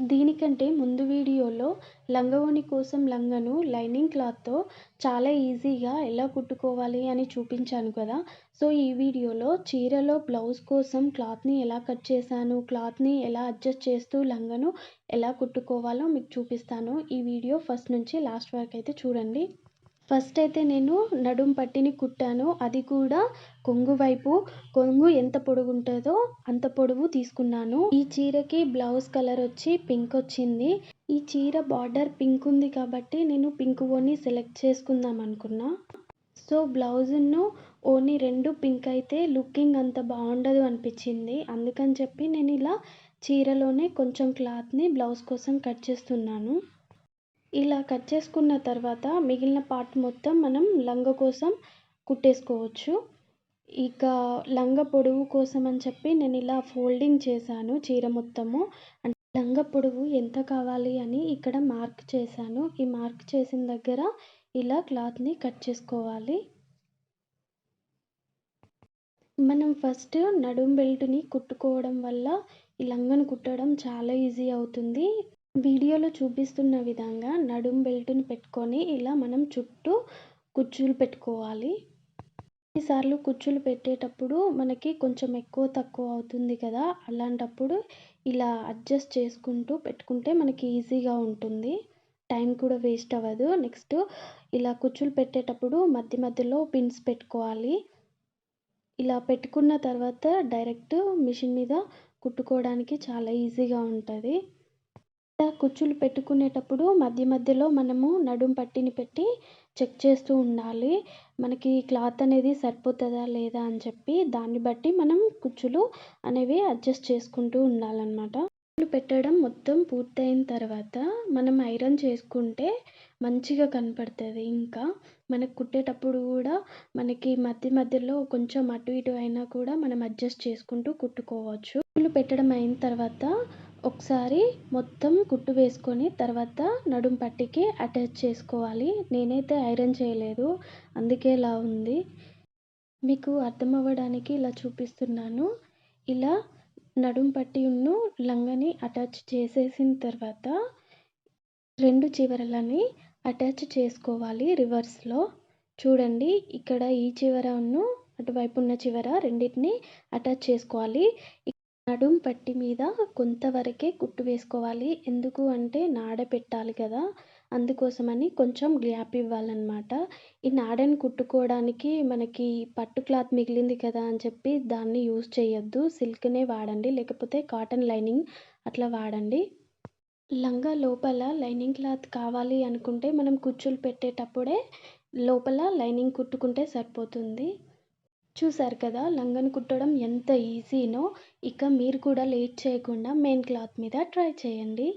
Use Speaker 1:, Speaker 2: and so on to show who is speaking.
Speaker 1: దీనికంటే ముందు వీడియోలో లంగావోణి కోసం లంగను లైనింగ్ క్లాత్తో చాలా ఈజీగా ఎలా కుట్టుకోవాలి అని చూపించాను కదా. సో ఈ వీడియోలో చీరలో బ్లౌజ్ కోసం క్లాత్ని ఎలా కట్ చేశాను క్లాత్ని ఎలా అడ్జస్ట్ చేస్తూ లంగను ఎలా కుట్టుకోవాలో మీకు చూపిస్తాను. ఈ వీడియో ఫస్ట్ నుంచి లాస్ట్ వరకు అయితే చూడండి. ఫస్ట్ అయితే నేను నడుం పట్టిని కుట్టాను. అది కూడా కొంగు వైపు. కొంగు ఎంత పొడుగు ఉంటుందో అంత పొడవు తీసుకున్నాను. ఈ చీరకి బ్లౌజ్ కలర్ వచ్చి పింక్ వచ్చింది. ఈ చీర బార్డర్ పింక్ ఉంది కాబట్టి నేను పింక్ ఓని సెలెక్ట్ చేసుకుందాం అనుకున్నా. సో బ్లౌజ్ను ఓని రెండు పింక్ అయితే లుకింగ్ అంత బాగుండదు అనిపించింది. అందుకని చెప్పి నేను ఇలా చీరలోనే కొంచెం క్లాత్ని బ్లౌజ్ కోసం కట్ చేస్తున్నాను. ఇలా కట్ చేసుకున్న తర్వాత మిగిలిన పార్ట్ మొత్తం మనం లంగా కోసం కుట్టేసుకోవచ్చు. ఇక లంగా పొడవు కోసం అని చెప్పి నేను ఇలా ఫోల్డింగ్ చేశాను చీర మొత్తము. అంటే లంగా పొడవు ఎంత కావాలి అని ఇక్కడ మార్క్ చేశాను. ఈ మార్క్ చేసిన దగ్గర ఇలా క్లాత్ని కట్ చేసుకోవాలి. మనం ఫస్ట్ నడుం బెల్ట్ని కుట్టుకోవడం వల్ల ఈ లంగను కుట్టడం చాలా ఈజీ అవుతుంది. వీడియోలో చూపిస్తున్న విధంగా నడుం బెల్ట్ని పెట్టుకొని ఇలా మనం చుట్టూ కుచ్చులు పెట్టుకోవాలి. కొన్నిసార్లు కుచ్చులు పెట్టేటప్పుడు మనకి కొంచెం ఎక్కువ తక్కువ అవుతుంది కదా. అలాంటప్పుడు ఇలా అడ్జస్ట్ చేసుకుంటూ పెట్టుకుంటే మనకి ఈజీగా ఉంటుంది. టైం కూడా వేస్ట్ అవ్వదు. నెక్స్ట్ ఇలా కుచ్చులు పెట్టేటప్పుడు మధ్య మధ్యలో పిన్స్ పెట్టుకోవాలి. ఇలా పెట్టుకున్న తర్వాత డైరెక్ట్ మిషన్ మీద కుట్టుకోవడానికి చాలా ఈజీగా ఉంటుంది. కుచ్చులు పెట్టుకునేటప్పుడు మధ్య మధ్యలో మనము నడుం పట్టిని పెట్టి చెక్ చేస్తూ ఉండాలి. మనకి క్లాత్ అనేది సరిపోతుందా లేదా అని చెప్పి దాన్ని బట్టి మనం కుచ్చులు అనేవి అడ్జస్ట్ చేసుకుంటూ ఉండాలన్నమాట. కుచ్చులు పెట్టడం మొత్తం పూర్తయిన తర్వాత మనం ఐరన్ చేసుకుంటే మంచిగా కనపడుతుంది. ఇంకా మనకు కుట్టేటప్పుడు కూడా మనకి మధ్య మధ్యలో కొంచెం అటు ఇటు అయినా కూడా మనం అడ్జస్ట్ చేసుకుంటూ కుట్టుకోవచ్చు. కుచ్చులు పెట్టడం అయిన తర్వాత ఒకసారి మొత్తం కుట్టు వేసుకొని తర్వాత నడుం పట్టికి అటాచ్ చేసుకోవాలి. నేనైతే ఐరన్ చేయలేదు. అందుకే ఇలా ఉంది. మీకు అర్థం అవ్వడానికి ఇలా చూపిస్తున్నాను. ఇలా నడుం పట్టి ఉన్ను లంగని అటాచ్ చేసేసిన తర్వాత రెండు చివరలని అటాచ్ చేసుకోవాలి రివర్స్లో చూడండి ఇక్కడ ఈ చివర అటువైపు ఉన్న చివర రెండింటిని అటాచ్ చేసుకోవాలి. నడుం పట్టి మీద కొంతవరకే కుట్టు వేసుకోవాలి. ఎందుకు అంటే నాడ పెట్టాలి కదా. అందుకోసమని కొంచెం గ్యాప్ ఇవ్వాలన్నమాట. ఈ నాడని కుట్టుకోవడానికి మనకి పట్టు క్లాత్ మిగిలింది కదా అని చెప్పి దాన్ని యూజ్ చేయొద్దు. సిల్క్నే వాడండి. లేకపోతే కాటన్ లైనింగ్ అట్లా వాడండి. లంగా లోపల లైనింగ్ క్లాత్ కావాలి అనుకుంటే మనం కుచ్చులు పెట్టేటప్పుడే లోపల లైనింగ్ కుట్టుకుంటే సరిపోతుంది. చూసారు కదా లంగను కుట్టడం ఎంత ఈజీనో ఇక మీరు కూడా లేట్ చేయకుండా మెయిన్ క్లాత్ మీద ట్రై చేయండి.